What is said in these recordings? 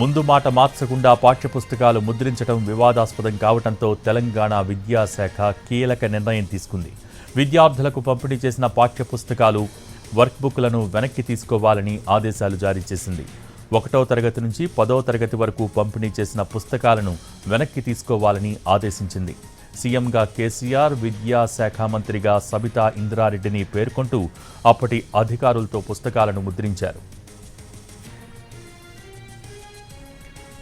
ముందు మాట మార్చకుండా పాఠ్యపుస్తకాలు ముద్రించడం వివాదాస్పదం కావడంతో తెలంగాణ విద్యాశాఖ కీలక నిర్ణయం తీసుకుంది. విద్యార్థులకు పంపిణీ చేసిన పాఠ్యపుస్తకాలు వర్క్ బుక్లను వెనక్కి తీసుకోవాలని ఆదేశాలు జారీ చేసింది. ఒకటో తరగతి నుంచి పదో తరగతి వరకు పంపిణీ చేసిన పుస్తకాలను వెనక్కి తీసుకోవాలని ఆదేశించింది. సీఎంగా కేసీఆర్ విద్యాశాఖ మంత్రిగా సబితా ఇంద్రారెడ్డిని పేర్కొంటూ అప్పటి అధికారులతో పుస్తకాలను ముద్రించారు.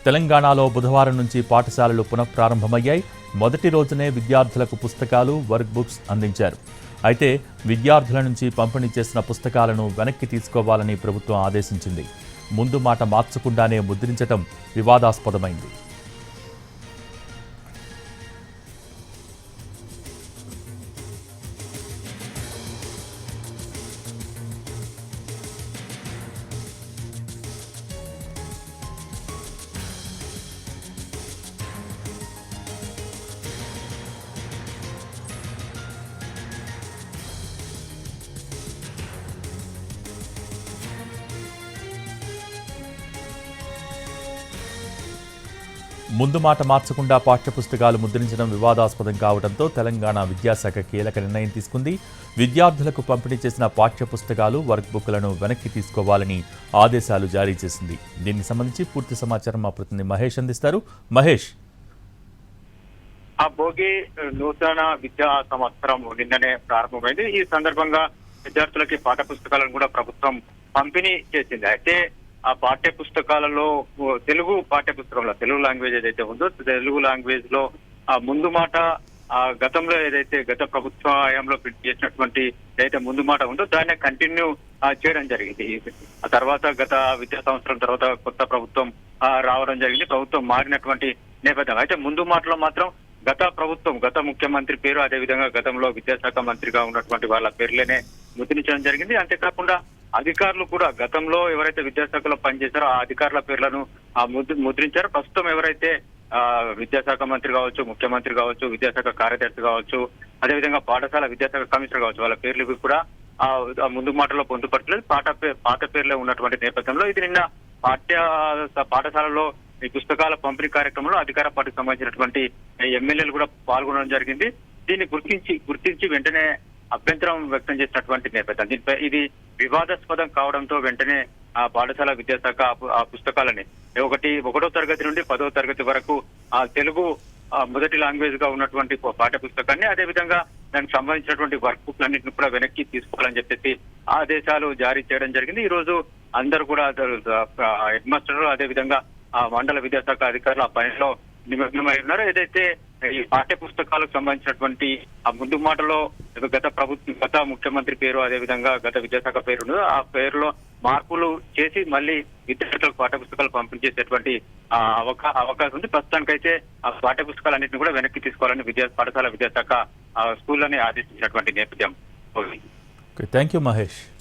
తెలంగాణలో బుధవారం నుంచి పాఠశాలలు పునఃప్రారంభమయ్యాయి. మొదటి రోజునే విద్యార్థులకు పుస్తకాలు వర్క్ బుక్స్ అందించారు. అయితే విద్యార్థుల నుంచి పంపిణీ చేసిన పుస్తకాలను వెనక్కి తీసుకోవాలని ప్రభుత్వం ఆదేశించింది. ముందు మాట మార్చకుండానే ముద్రించటం వివాదాస్పదమైంది. ముందు మాట మార్చకుండా పాఠ్యపుస్తకాలు ముద్రించడం వివాదాస్పదం కావడంతో తెలంగాణ విద్యాశాఖ కీలక నిర్ణయం తీసుకుంది. విద్యార్థులకు పంపిణీ చేసిన పాఠ్యపుస్తకాలు వర్క్ బుక్లను వెనక్కి తీసుకోవాలని ఆదేశాలు జారీ చేసింది. దీనికి సంబంధించి పూర్తి సమాచారం మా ప్రతినిధి మహేష్ అందిస్తారు. మహేష్. ఆ భోగి నూతన విద్యా సంవత్సరం నిన్ననే ప్రారంభమైంది. ఈ సందర్భంగా విద్యార్థులకి పాఠ పుస్తకాలను కూడా ప్రభుత్వం పంపిణీ చేసింది. అయితే ఆ పాఠ్య పుస్తకాలలో తెలుగు పాఠ్య పుస్తకంలో తెలుగు లాంగ్వేజ్ ఏదైతే ఉందో తెలుగు లాంగ్వేజ్లో ఆ ముందు మాట ఆ గతంలో ఏదైతే గత ప్రభుత్వ హయాంలో ప్రింట్ చేసినటువంటి ఏదైతే ముందు మాట ఉందో దాన్ని కంటిన్యూ చేయడం జరిగింది. ఆ తర్వాత గత విద్యా సంవత్సరం తర్వాత కొత్త ప్రభుత్వం రావడం జరిగింది. ప్రభుత్వం మారినటువంటి నేపథ్యం. అయితే ముందు మాటలో మాత్రం గత ప్రభుత్వం గత ముఖ్యమంత్రి పేరు అదే విధంగా గతంలో విద్యాశాఖ మంత్రిగా ఉన్నటువంటి వాళ్ళ పేర్లనే ముద్రించడం జరిగింది. అంతేకాకుండా అధికారులు కూడా గతంలో ఎవరైతే విద్యాశాఖలో పనిచేశారో ఆ అధికారుల పేర్లను ఆ ముద్ర- ముద్రించారు. ప్రస్తుతం ఎవరైతే ఆ విద్యాశాఖ మంత్రి కావచ్చు ముఖ్యమంత్రి కావచ్చు విద్యాశాఖ కార్యదర్శి కావచ్చు అదేవిధంగా పాఠశాల విద్యాశాఖ కమిషనర్ కావచ్చు వాళ్ళ పేర్లు కూడా ఆ ముందు మాటలో పొందుపరచలేదు. పాట పే- పాత పేర్లే ఉన్నటువంటి నేపథ్యంలో ఇది నిన్న పాఠ్య పాఠశాలలో ఈ పుస్తకాల పంపిణీ కార్యక్రమంలో అధికార పార్టీకి సంబంధించినటువంటి ఎమ్మెల్యేలు కూడా పాల్గొనడం జరిగింది. దీన్ని గుర్తించి గుర్తించి వెంటనే అభ్యంతరం వ్యక్తం చేసినటువంటి నేపథ్యం. దీనిపై ఇది వివాదాస్పదం కావడంతో వెంటనే ఆ పాఠశాల విద్యాశాఖ ఆ పుస్తకాలని ఒకటి ఒకటో తరగతి నుండి పదో తరగతి వరకు ఆ తెలుగు మొదటి లాంగ్వేజ్గా ఉన్నటువంటి పాఠ్య పుస్తకాన్ని అదే విధంగా దానికి సంబంధించినటువంటి వర్క్ బుక్ అన్నింటిని కూడా వెనక్కి తీసుకోవాలని చెప్పేసి ఆదేశాలు జారీ చేయడం జరిగింది. ఈ రోజు అందరూ కూడా హెడ్ మాస్టర్ అదే విధంగా ఆ మండల విద్యాశాఖ అధికారులు ఆ పనిలో నిమగ్నమై ఉన్నారు. ఏదైతే ఈ పాఠ్య పుస్తకాలకు సంబంధించినటువంటి ఆ ముందు మాటలో గత ప్రభుత్వం గత ముఖ్యమంత్రి పేరు అదే విధంగా గత విద్యాశాఖ పేరు ఆ పేరులో మార్పులు చేసి మళ్ళీ విద్యార్థులకు పాఠ పుస్తకాలు పంపిణీ చేసేటువంటి అవకాశం ఉంది. ప్రస్తుతానికైతే ఆ పాఠ్య పుస్తకాలన్నింటినీ కూడా వెనక్కి తీసుకోవాలని విద్యా పాఠశాల విద్యాశాఖ స్కూల్లోనే స్కూళ్ళని ఆదేశించినటువంటి నేపథ్యం థ్యాంక్ యూ మహేష్